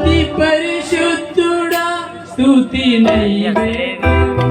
అతి పరిశుద్ధుడా స్తుతి నైవేద్యము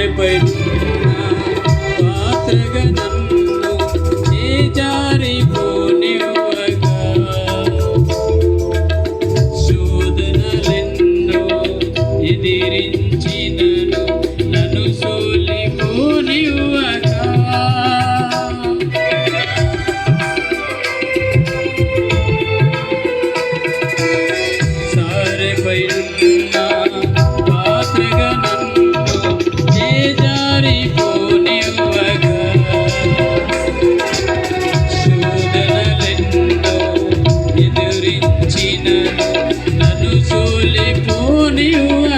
நடைபயிற்சி నన్ను సోలిపోనివ్వగా ఉన్నావులే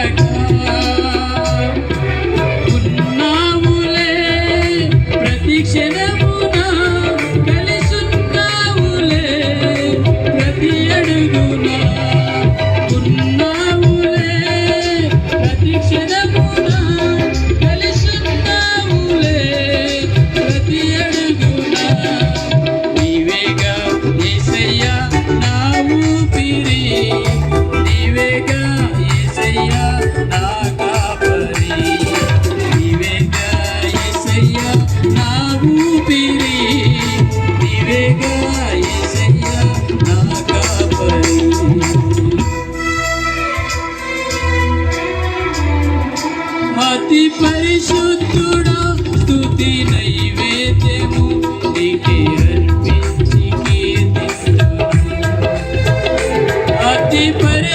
deeper in.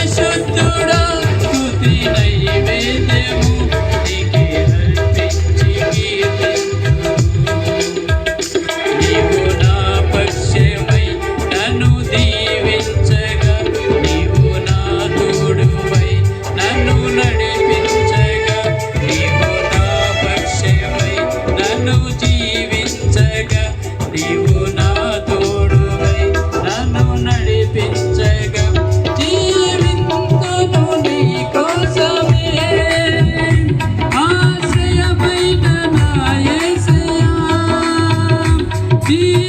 See